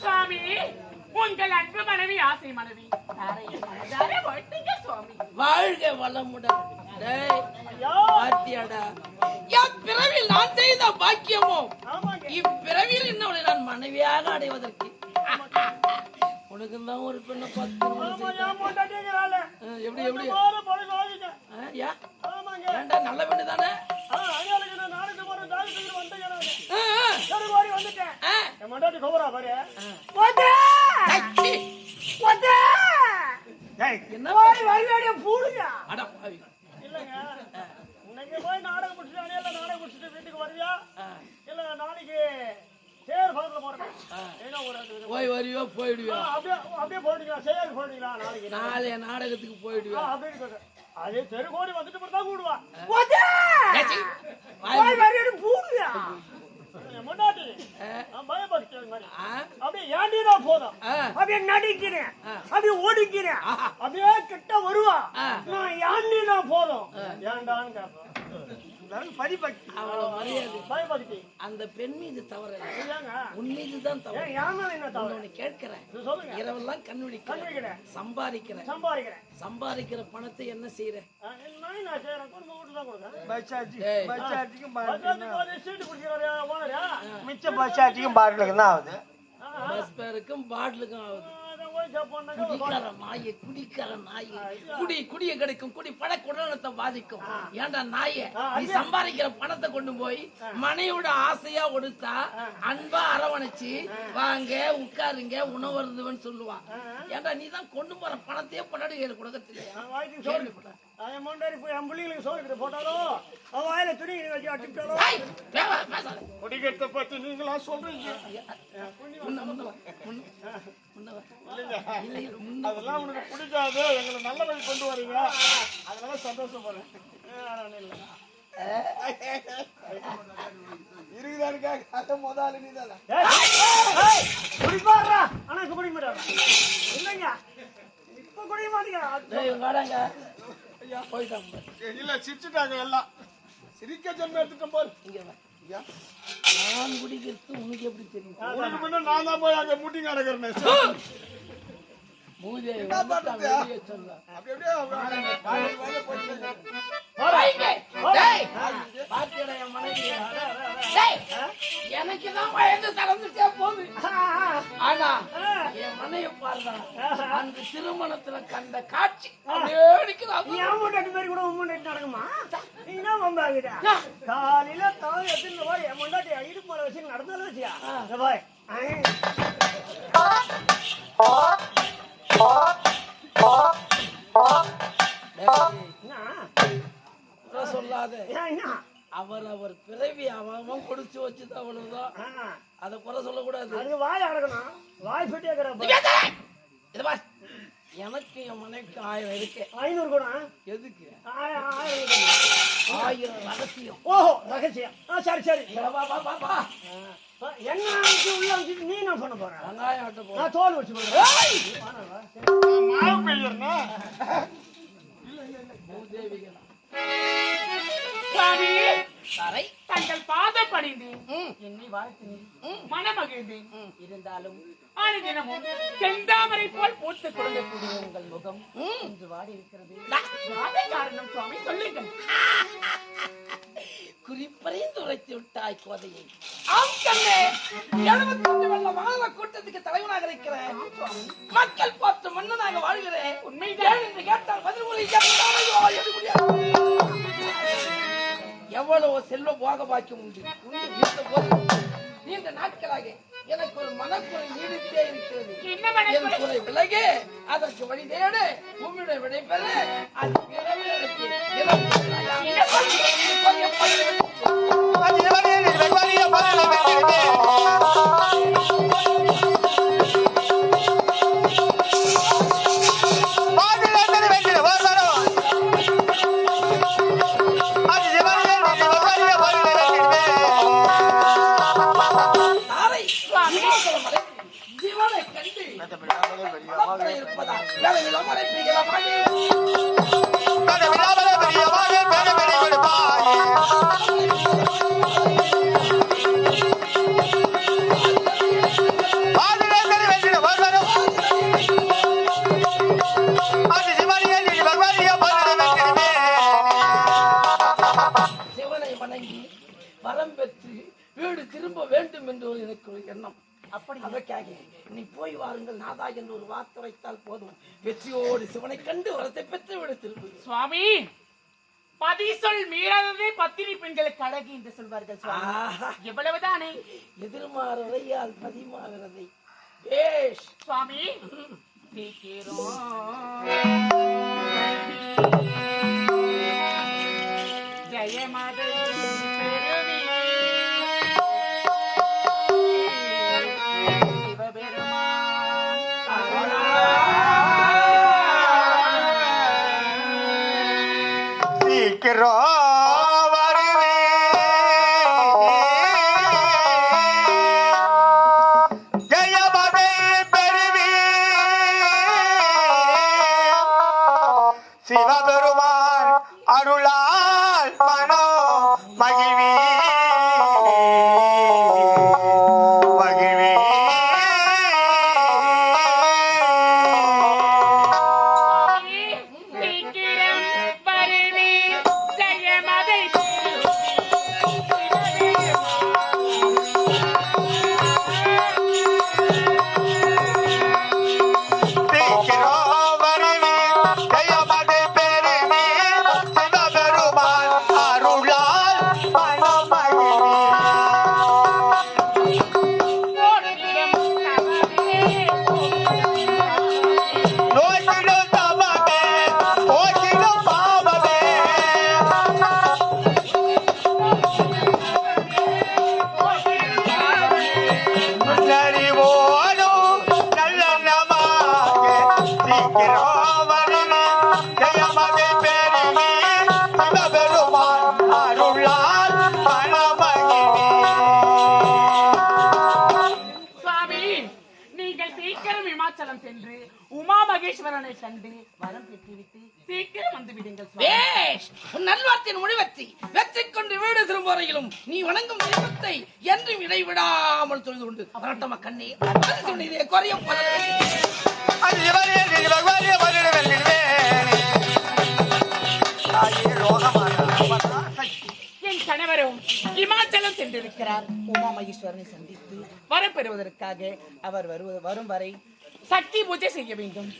சுவாமி உங்கள் அன்பு மனைவி ஆசை மனைவி. சுவாமி. வாழ்க வளமுடன். பிறவில் நான் செய்த பாக்கியமோ? இப்பிறவில் இன்னவளை நான் மனைவியாக அடைவதற்கு உனக்கு தான் ஒரு பெண்ணை பார்த்து எப்படி எப்படி? ஏன்டா நல்ல பெண்ணு தானே? என்ன அட பாவி. இன்னைக்கு போய் நாடகம் முடிச்சுட்டு நாடகம் முடிச்சுட்டு வீட்டுக்கு வருவியா இல்ல நாளைக்கு தேர் பக்கத்துல போறேன் ஆ. ஏன்னா ஒரு இடத்துக்கு போய் வருவியோ போயிடுவியோ? அப்படியே அப்படியே போயிடுங்களா செயல் போயிடுங்களா நாளைக்கு நாளைய நாடகத்துக்கு போயிடுவியோ? அப்படின்னு. அதே வந்துட்டு பிறகு தான் கூடுவா. முன்னாடி. அப்படியே ஏண்டினா போதும். அப்படியே நடிக்கிறேன். அப்படியே ஓடிக்கிறேன். அப்படியே கிட்ட வருவா. நான் ஏண்டினா போதும்? ஏண்டான்னு கேட்பேன். பரிபக்தி அவ்வளவு மரியாதை. பயபக்தி அந்த பெண் மீது தவறு இல்லைங்க. உன் மீது தான் தவறு என்ன தவறு? கேட்கிறேன். இரவெல்லாம் கண் விழிக்கிறேன் கண்டுபிடிக்கிறேன் சம்பாதிக்கிறேன். சம்பாதிக்கிறேன். சம்பாதிக்கிற பணத்தை என்ன செய்யறேன் மிச்ச பச்சாட்டியும் பாட்டிலுக்கு தான் ஆகுது. பஸ் பேருக்கும் பாட்டிலுக்கும் ஆகுது. அதை போய் சாப்பாடுனாக்க குடிக்கார நாயே குடிக்கார நாயே. குடி குடிய கிடைக்கும் குடி பட குடலத்தை பாதிக்கும் ஏன்டா நாயே? நீ சம்பாதிக்கிற பணத்தை கொண்டு போய் மனையோட ஆசையா கொடுத்தா அன்பா அரவணைச்சு வாங்க உட்காருங்க உணவருந்துவன்னு சொல்லுவா. ஏன்டா நீ தான் கொண்டு போற பணத்தையே பொண்டாடி கையில கொடுக்க தெரியா முன்னாடி போய் என் பிள்ளைங்களுக்கு சோறு கிட்ட போட்டாலோ அவன் வாயில துணி வச்சு அட்டிட்டாலோ ஏய், பேச- பேசாத. குடிக்கிறத பத்தி நீங்களா சொல்றீங்க. அதெல்லாம் உனக்கு பிடிக்காது எங்களை நல்ல வழி கொண்டு வரீங்க. அதனால சந்தோஷப்படுறேன். இருக்குதானுக்கா கதை முதலாளி நீ தானே குடிப்பாடுறா ஆனா இப்ப குடிக்க மாட்டாரா இல்லைங்க. இப்ப குடிக்க. போயிட்டாங்க. இல்ல சிரிச்சுட்டாங்க எல்லாம். சிரிக்க ஜென்மம் எடுத்துட்டோம் இங்க வா. நான் குடிக்கிறது உனக்கு எப்படி தெரியும்? உனக்கு முன்ன நான் தான் போய் அங்க வெளியே சொல்ல. அப்படி அப்படியே வாயில வாயில போயிட்டு வைங்க. டேய், பாத்தியாடா என் மனைவிய? டேய், எனக்குதான் வயது தளர்ந்துட்டே போகுது. ஆனா, என் மனைவி பாருடா, அந்த திருமணத்துல கண்ட காட்சி என் முன்னாடி கூட உன் முன்னாடி நடக்குமா? என்ன காலையில தாய் போய் என் முன்னாடி இடுப்பு மேல வச்சு நடந்தாலும் வச்சியா? பாய் அவர் அவர் பிறவி அவன் கொடுத்து வச்சது அவ்வளவுதான். அதை குறை சொல்லக்கூடாது. அது வாய் அடக்கணும். வாய் பெட்டி இருக்கிற இது பார், எனக்கு என் மனைவிக்கு ஆயிரம் இருக்கு. ஐநூறு கூட எதுக்கு? ஆயிரம் ரகசியம். ஓஹோ ரகசியம். ஆ சரி சரி. என்ன உள்ள வச்சுட்டு நீ என்ன பண்ண போற? வெங்காயம் ஆட்ட போ நான் தோல் வச்சு போடுறேன். மாவு பெய்யறனா தரை தங்கள் பாத பணிந்து ம். என்னை வாழ்த்தினேன். மனமகிழ்ந்தேன். இருந்தாலும் அனுதினமும் செந்தாமரை போல் பூத்து கொடுக்கக்கூடிய உங்கள் முகம். இன்று வாடி இருக்கிறது காரணம் சுவாமி? சொல்லுங்கள். குறிப்பறைந்து உரைத்து விட்டாய் கோதையை. கூட்டத்துக்கு தலைவனாக இருக்கிறேன். மக்கள் பார்த்து மன்னனாக வாழ்கிறேன். உண்மைதான். ஏன் என்று கேட்டால் பதில் முடியாது. எவ்வளவு செல்வ போக பாக்கியம் உண்டு இருந்த போது நீண்ட நாட்களாக எனக்கு ஒரு மனக்குறை நீடித்தே இருக்கிறது? என் குறை விலகு அதற்கு வழி தேடு உம்மிடம் விடை பெற அது இருப்பதா வரம் பெற்று வீடு திரும்ப வேண்டும் என்று ஒரு எனக்கு ஒரு எண்ணம். அப்படி அதற்காக நீ போய் வாருங்கள் நாதா என்று ஒரு வார்த்தை வைத்தால் போதும். வெற்றியோடு சிவனை கண்டு வரத்தை பெற்று விட திரும்பு சுவாமி பதி சொல் மீறாததே பத்தினி பெண்களுக்கு அழகு என்று சொல்வார்கள் சுவாமி. எவ்வளவுதானே? எதிர்மாறுதையால் பதிமாகிறதை. பேஷ் சுவாமி சீக்கிரம் ஜெயமதை சிவபெருமான் அருளால் மனோ மகிழ்வி. மகேஸ்வரனை கண்டு வரம் பெற்றுவிட்டு சீக்கிரம் வந்து விடுங்கள் சுவாமி. பேஷ் உன் நல்வார்த்தையின் முடிவெற்றி வெற்றி கொண்டு வீடு திரும்ப வரையிலும் நீ வணங்கும் தெய்வத்தை என்றும் இடைவிடாமல் தொழுது கொண்டு வரட்டமா கண்ணே? சொன்னதே குறையும் என் கணவரும் இமாச்சலம் சென்றிருக்கிறார். உமா மகேஸ்வரனை சந்தித்து வரம் பெறுவதற்காக அவர் வருவது வரும் வரை சக்தி பூஜை செய்ய வேண்டும்.